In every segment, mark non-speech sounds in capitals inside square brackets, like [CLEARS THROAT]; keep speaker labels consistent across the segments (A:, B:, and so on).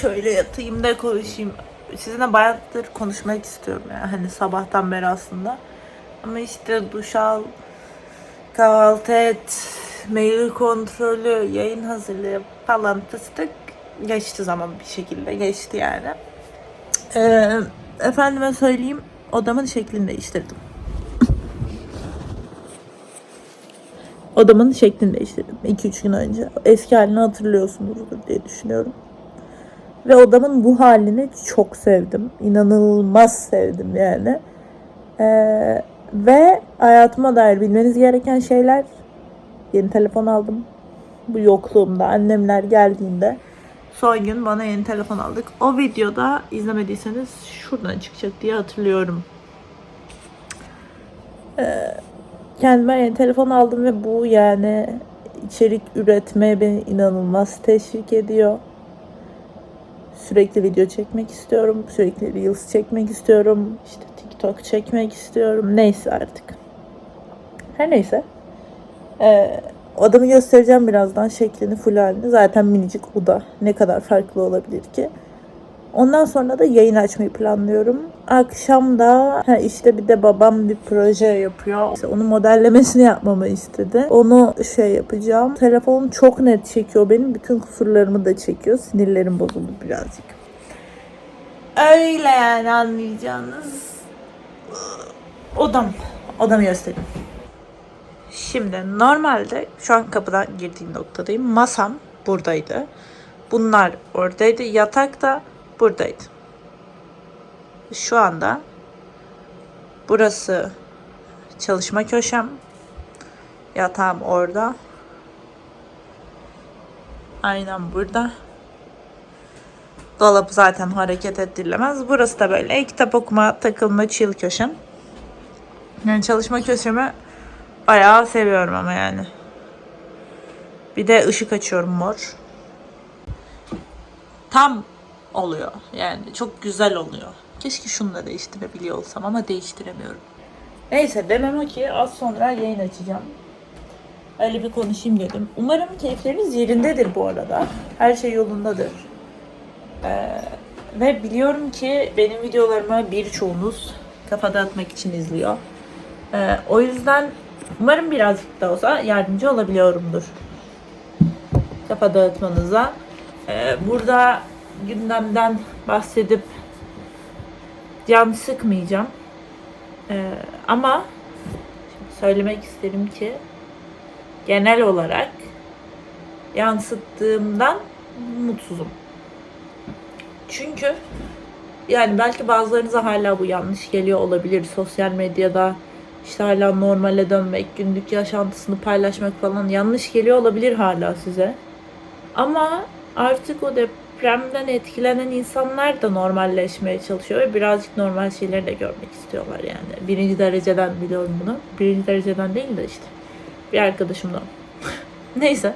A: Şöyle yatayım da konuşayım. Sizinle bayağıdır konuşmak istiyorum yani hani sabahtan beri aslında. Ama işte duş al, kahvaltı et, mail kontrolü, yayın hazırlığı falan fıstık geçti zaman bir şekilde geçti yani. Ee, efendime söyleyeyim odamın şeklini değiştirdim. Odamın şeklini değiştirdim 2-3 gün önce. Eski halini hatırlıyorsunuzdur diye düşünüyorum. Ve odamın bu halini çok sevdim. İnanılmaz sevdim yani. Ee, ve hayatıma dair bilmeniz gereken şeyler yeni telefon aldım. Bu yokluğumda annemler geldiğinde son gün bana yeni telefon aldık. O videoda izlemediyseniz şuradan çıkacak diye hatırlıyorum. Ee, kendime yeni telefon aldım ve bu yani içerik üretmeye beni inanılmaz teşvik ediyor. Sürekli video çekmek istiyorum. Sürekli Reels çekmek istiyorum. İşte TikTok çekmek istiyorum. Neyse artık. Her neyse. Ee, odamı göstereceğim birazdan. Şeklini, full halini. Zaten minicik oda. Ne kadar farklı olabilir ki? Ondan sonra da yayın açmayı planlıyorum. Akşam da ha işte bir de babam bir proje yapıyor. İşte onun modellemesini yapmamı istedi. Onu şey yapacağım. Telefonum çok net çekiyor benim. Bütün kusurlarımı da çekiyor. Sinirlerim bozuldu birazcık. Öyle yani anlayacağınız. Odam. Odamı göstereyim. Şimdi normalde şu an kapıdan girdiğim noktadayım. Masam buradaydı. Bunlar oradaydı. Yatak da buradaydı. Şu anda burası çalışma köşem. Yatağım orada. Aynen burada. Dolap zaten hareket ettirilemez. Burası da böyle kitap okuma, takılma, chill köşem. Yani çalışma köşemi bayağı seviyorum ama yani. Bir de ışık açıyorum mor. Tam oluyor. Yani çok güzel oluyor. Keşke şunu da değiştirebiliyor olsam ama değiştiremiyorum. Neyse demem o ki az sonra yayın açacağım. Öyle bir konuşayım dedim. Umarım keyifleriniz yerindedir bu arada. Her şey yolundadır. Ee, ve biliyorum ki benim videolarımı birçoğunuz kafa dağıtmak için izliyor. Ee, o yüzden umarım birazcık da olsa yardımcı olabiliyorumdur. Kafa dağıtmanıza. Ee, burada gündemden bahsedip can sıkmayacağım. Ee, ama söylemek isterim ki genel olarak yansıttığımdan mutsuzum. Çünkü yani belki bazılarınıza hala bu yanlış geliyor olabilir. Sosyal medyada işte hala normale dönmek, günlük yaşantısını paylaşmak falan yanlış geliyor olabilir hala size. Ama artık o depremden etkilenen insanlar da normalleşmeye çalışıyor ve birazcık normal şeyleri de görmek istiyorlar yani. Birinci dereceden biliyorum bunu. Birinci dereceden değil de işte. Bir arkadaşımdan. [LAUGHS] Neyse.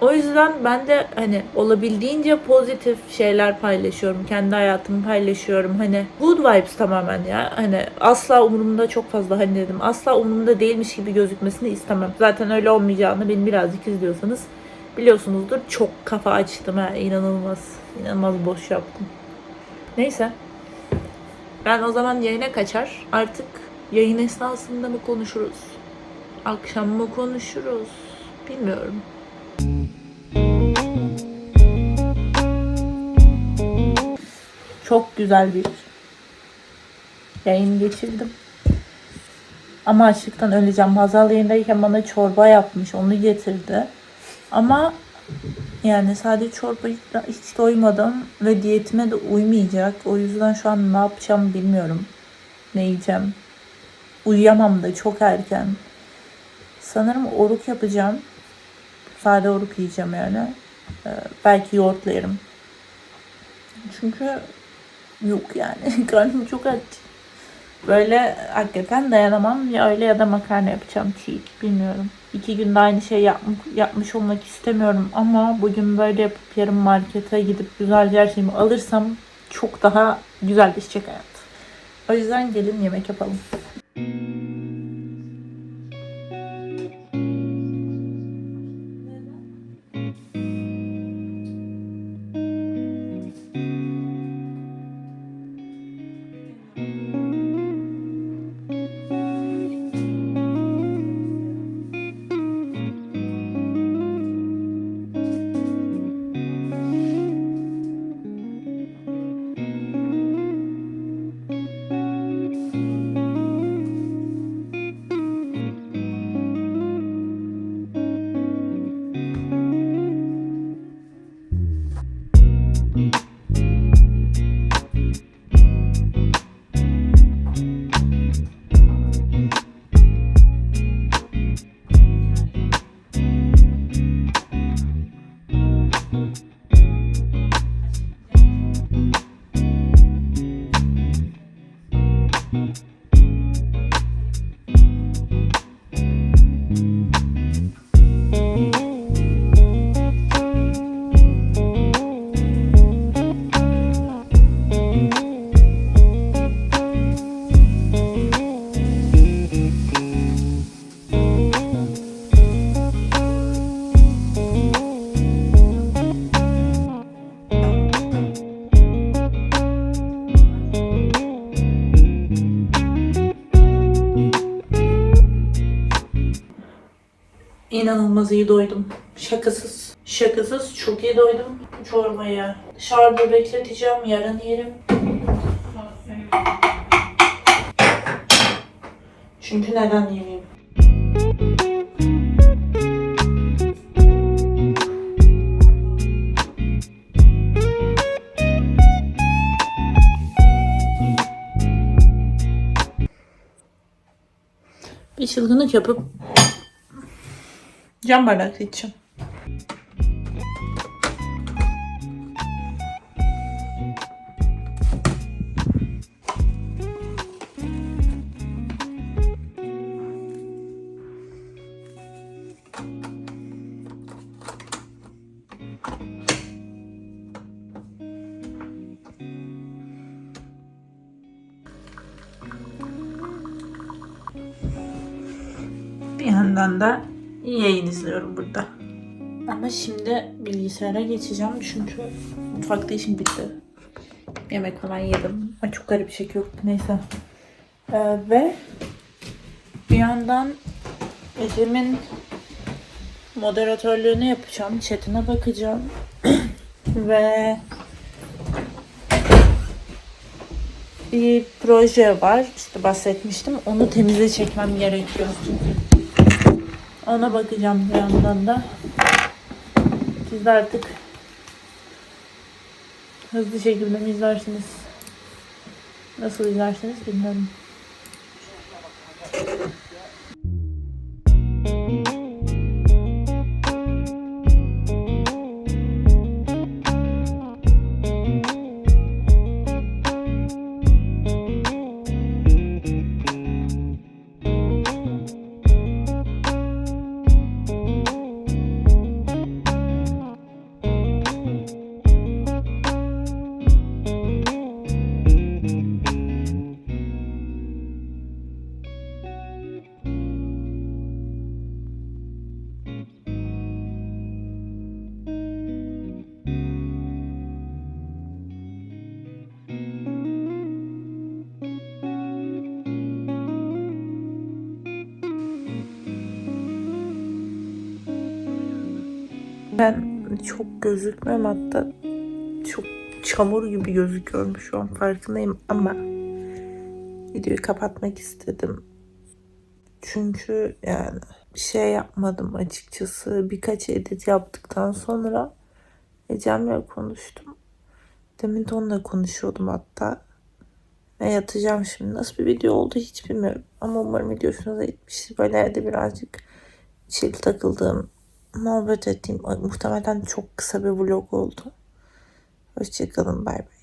A: O yüzden ben de hani olabildiğince pozitif şeyler paylaşıyorum. Kendi hayatımı paylaşıyorum. Hani good vibes tamamen ya. Hani asla umurumda çok fazla hani dedim. Asla umurumda değilmiş gibi gözükmesini istemem. Zaten öyle olmayacağını beni birazcık izliyorsanız biliyorsunuzdur. Çok kafa açtım ha. inanılmaz. İnanılmaz boş yaptım. Neyse. Ben o zaman yayına kaçar. Artık yayın esnasında mı konuşuruz? Akşam mı konuşuruz? Bilmiyorum. Çok güzel bir yayın geçirdim. Ama açlıktan öleceğim. Hazal yayındayken bana çorba yapmış. Onu getirdi. Ama yani sadece çorbayı da hiç doymadım ve diyetime de uymayacak. O yüzden şu an ne yapacağım bilmiyorum. Ne yiyeceğim? Uyuyamam da çok erken. Sanırım oruk yapacağım. Sade oruk yiyeceğim yani. Ee, belki yoğurtla yerim. Çünkü yok yani. [LAUGHS] Karnım çok aç. Böyle hakikaten dayanamam. Ya öyle ya da makarna yapacağım çiğ. Bilmiyorum. İki günde aynı şey yapmış, yapmış olmak istemiyorum. Ama bugün böyle yapıp yarın markete gidip güzel her şeyimi alırsam çok daha güzelleşecek hayat. O yüzden gelin yemek yapalım. İnanılmaz iyi doydum. Şakasız. Şakasız çok iyi doydum bu çorbaya. Dışarıda bekleteceğim. Yarın yerim. Çünkü neden yemeyeyim? Bir çılgınlık yapıp cam bardakta içeceğim. Bir yandan da yayın izliyorum burada. Ama şimdi bilgisayara geçeceğim çünkü mutfakta işim bitti. Yemek falan yedim. Ay çok garip bir şey yok. Neyse. Ee, ve bir yandan Ecem'in moderatörlüğünü yapacağım. Chatine bakacağım. [CLEARS THROAT] ve bir proje var. İşte bahsetmiştim. Onu temize çekmem gerekiyor. Ona bakacağım bir yandan da. Siz de artık hızlı şekilde mi izlersiniz? Nasıl izlersiniz bilmiyorum. Çok gözükmem hatta çok çamur gibi gözüküyorum şu an farkındayım ama videoyu kapatmak istedim. Çünkü yani bir şey yapmadım açıkçası. Birkaç edit yaptıktan sonra Ecem'le konuştum. Demin de onunla konuşuyordum hatta. Ve yatacağım şimdi. Nasıl bir video oldu hiç bilmiyorum. Ama umarım video hoşunuza gitmiştir. Böyle evde birazcık chill takıldığım, muhabbet ettiğim muhtemelen çok kısa bir vlog oldu. Hoşçakalın. Bay bay.